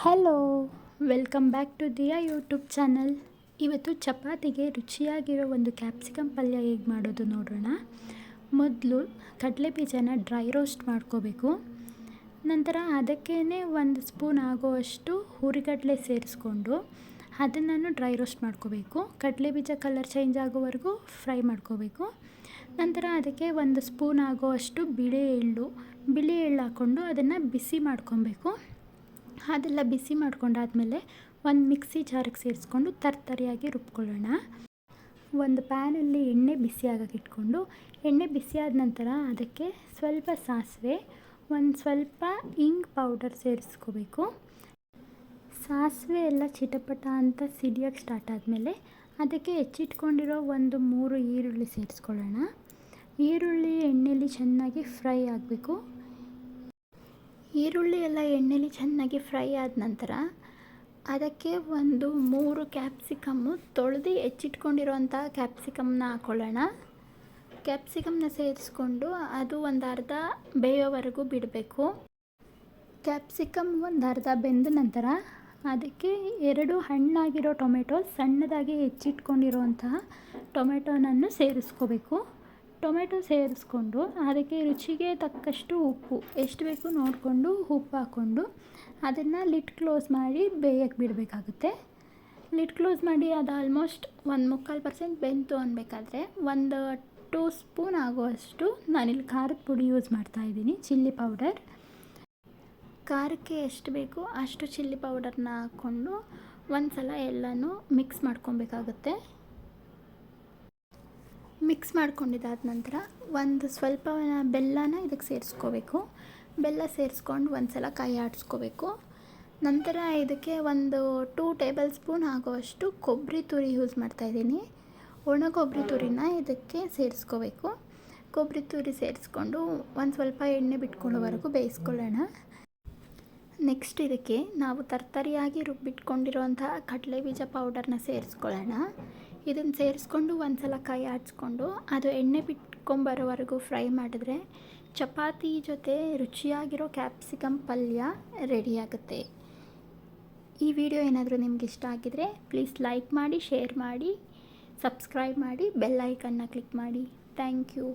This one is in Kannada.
Hello, welcome back to Diya YouTube channel. ಇವತ್ತು ಚಪಾತಿಗೆ ರುಚಿಯಾಗಿರೋ ಒಂದು ಕ್ಯಾಪ್ಸಿಕಮ್ ಪಲ್ಯ ಹೇಗೆ ಮಾಡೋದು ನೋಡೋಣ. ಮೊದಲು ಕಡಲೆ ಬೀಜನ ಡ್ರೈ ರೋಸ್ಟ್ ಮಾಡ್ಕೋಬೇಕು. ನಂತರ ಅದಕ್ಕೇ ಒಂದು ಸ್ಪೂನ್ ಆಗೋವಷ್ಟು ಹುರಿಗಡಲೆ ಸೇರಿಸ್ಕೊಂಡು ಅದನ್ನು ಡ್ರೈ ರೋಸ್ಟ್ ಮಾಡ್ಕೋಬೇಕು. ಕಡಲೆ ಬೀಜ ಕಲರ್ ಚೇಂಜ್ ಆಗೋವರೆಗೂ ಫ್ರೈ ಮಾಡ್ಕೋಬೇಕು. ನಂತರ ಅದಕ್ಕೆ ಒಂದು ಸ್ಪೂನ್ ಆಗೋವಷ್ಟು ಬಿಳಿ ಎಳ್ಳು ಬಿಳಿ ಎಳ್ಳು ಹಾಕ್ಕೊಂಡು ಅದನ್ನು ಬಿಸಿ ಮಾಡ್ಕೊಬೇಕು. ಅದೆಲ್ಲ ಬಿಸಿ ಮಾಡ್ಕೊಂಡಾದಮೇಲೆ ಒಂದು ಮಿಕ್ಸಿ ಜಾರಿಗೆ ಸೇರಿಸ್ಕೊಂಡು ತರ್ತರಿಯಾಗಿ ರುಬ್ಕೊಳ್ಳೋಣ. ಒಂದು ಪ್ಯಾನಲ್ಲಿ ಎಣ್ಣೆ ಬಿಸಿ ಇಟ್ಕೊಂಡು, ಎಣ್ಣೆ ಬಿಸಿ ಆದ ನಂತರ ಅದಕ್ಕೆ ಸ್ವಲ್ಪ ಸಾಸಿವೆ, ಒಂದು ಸ್ವಲ್ಪ ಇಂಗ್ ಪೌಡರ್ ಸೇರಿಸ್ಕೋಬೇಕು. ಸಾಸಿವೆ ಎಲ್ಲ ಚಿಟಪಟ ಅಂತ ಸಿಡಿಯೋಕ್ಕೆ ಸ್ಟಾರ್ಟ್ ಆದಮೇಲೆ ಅದಕ್ಕೆ ಹೆಚ್ಚಿಟ್ಕೊಂಡಿರೋ ಒಂದು ಮೂರು ಈರುಳ್ಳಿ ಸೇರಿಸ್ಕೊಳ್ಳೋಣ. ಈರುಳ್ಳಿ ಎಣ್ಣೆಯಲ್ಲಿ ಚೆನ್ನಾಗಿ ಫ್ರೈ ಆಗಬೇಕು. ಈರುಳ್ಳಿ ಎಲ್ಲ ಎಣ್ಣೆಲಿ ಚೆನ್ನಾಗಿ ಫ್ರೈ ಆದ ನಂತರ ಅದಕ್ಕೆ ಒಂದು ಮೂರು ಕ್ಯಾಪ್ಸಿಕಮ್ಮು ತೊಳೆದು ಹೆಚ್ಚಿಟ್ಕೊಂಡಿರೋಂಥ ಕ್ಯಾಪ್ಸಿಕಮ್ನ ಹಾಕ್ಕೊಳ್ಳೋಣ ಕ್ಯಾಪ್ಸಿಕಮ್ನ ಸೇರಿಸ್ಕೊಂಡು ಅದು ಒಂದು ಅರ್ಧ ಬೇಯೋವರೆಗೂ ಬಿಡಬೇಕು. ಕ್ಯಾಪ್ಸಿಕಮ್ ಒಂದು ಅರ್ಧ ಬೆಂದ ನಂತರ ಅದಕ್ಕೆ ಎರಡು ಹಣ್ಣಾಗಿರೋ ಟೊಮೆಟೊ ಸಣ್ಣದಾಗಿ ಹೆಚ್ಚಿಟ್ಕೊಂಡಿರುವಂತಹ ಟೊಮೆಟೊನನ್ನು ಸೇರಿಸ್ಕೋಬೇಕು. ಟೊಮೆಟೊ ಸೇರಿಸ್ಕೊಂಡು ಅದಕ್ಕೆ ರುಚಿಗೆ ತಕ್ಕಷ್ಟು ಉಪ್ಪು. ಎಷ್ಟು ಬೇಕು ನೋಡಿಕೊಂಡು ಉಪ್ಪು ಹಾಕ್ಕೊಂಡು ಅದನ್ನು ಲಿಟ್ ಕ್ಲೋಸ್ ಮಾಡಿ ಬೇಯಕ್ಕೆ ಬಿಡಬೇಕಾಗುತ್ತೆ. ಲಿಟ್ ಕ್ಲೋಸ್ ಮಾಡಿ ಅದು ಆಲ್ಮೋಸ್ಟ್ ಒಂದು ಮುಕ್ಕಾಲು ಪರ್ಸೆಂಟ್ ಬೆಂತು ಅನ್ಬೇಕಾದ್ರೆ ಒಂದು ಟೂ ಸ್ಪೂನ್ ಆಗುವಷ್ಟು ನಾನಿಲ್ಲಿ ಖಾರದ ಪುಡಿ ಯೂಸ್ ಮಾಡ್ತಾಯಿದ್ದೀನಿ ಚಿಲ್ಲಿ ಪೌಡರ್. ಖಾರಕ್ಕೆ ಎಷ್ಟು ಬೇಕು ಅಷ್ಟು ಚಿಲ್ಲಿ ಪೌಡರ್ನ ಹಾಕ್ಕೊಂಡು ಒಂದು ಸಲ ಎಲ್ಲನೂ ಮಿಕ್ಸ್ ಮಾಡ್ಕೊಬೇಕಾಗುತ್ತೆ. ಮಿಕ್ಸ್ ಮಾಡ್ಕೊಂಡಿದ್ದಾದ ನಂತರ ಒಂದು ಸ್ವಲ್ಪ ಬೆಲ್ಲನ ಇದಕ್ಕೆ ಸೇರಿಸ್ಕೋಬೇಕು. ಬೆಲ್ಲ ಸೇರಿಸ್ಕೊಂಡು ಒಂದು ಸಲ ಕೈ ಆಡಿಸ್ಕೋಬೇಕು. ನಂತರ ಇದಕ್ಕೆ ಒಂದು ಟೂ ಟೇಬಲ್ ಸ್ಪೂನ್ ಆಗುವಷ್ಟು ಕೊಬ್ಬರಿ ತುರಿ ಯೂಸ್ ಮಾಡ್ತಾಯಿದ್ದೀನಿ ಒಣ ಕೊಬ್ಬರಿ ತುರಿನ ಇದಕ್ಕೆ ಸೇರಿಸ್ಕೋಬೇಕು. ಕೊಬ್ಬರಿ ತುರಿ ಸೇರಿಸ್ಕೊಂಡು ಒಂದು ಸ್ವಲ್ಪ ಎಣ್ಣೆ ಬಿಟ್ಕೊಳ್ಳೋವರೆಗೂ ಬೇಯಿಸ್ಕೊಳ್ಳೋಣ. ನೆಕ್ಸ್ಟ್ ಇದಕ್ಕೆ ನಾವು ತರ್ತರಿಯಾಗಿ ರುಬ್ಬಿಟ್ಕೊಂಡಿರುವಂತಹ ಕಡಲೆ ಬೀಜ ಪೌಡರ್ನ ಸೇರಿಸ್ಕೊಳ್ಳೋಣ. ಇದನ್ನು ಸೇರಿಸ್ಕೊಂಡು ಒಂದು ಸಲ ಕೈ ಆಡಿಸ್ಕೊಂಡು ಅದು ಎಣ್ಣೆ ಬಿಟ್ಕೊಂಬರೋವರೆಗೂ ಫ್ರೈ ಮಾಡಿದ್ರೆ ಚಪಾತಿ ಜೊತೆ ರುಚಿಯಾಗಿರೋ ಕ್ಯಾಪ್ಸಿಕಮ್ ಪಲ್ಯ ರೆಡಿಯಾಗುತ್ತೆ ಈ ವಿಡಿಯೋ ಏನಾದರೂ ನಿಮ್ಗೆ ಇಷ್ಟ ಆಗಿದರೆ ಪ್ಲೀಸ್ ಲೈಕ್ ಮಾಡಿ, ಶೇರ್ ಮಾಡಿ, ಸಬ್ಸ್ಕ್ರೈಬ್ ಮಾಡಿ, ಬೆಲ್ ಐಕನ್ನ ಕ್ಲಿಕ್ ಮಾಡಿ. Thank you.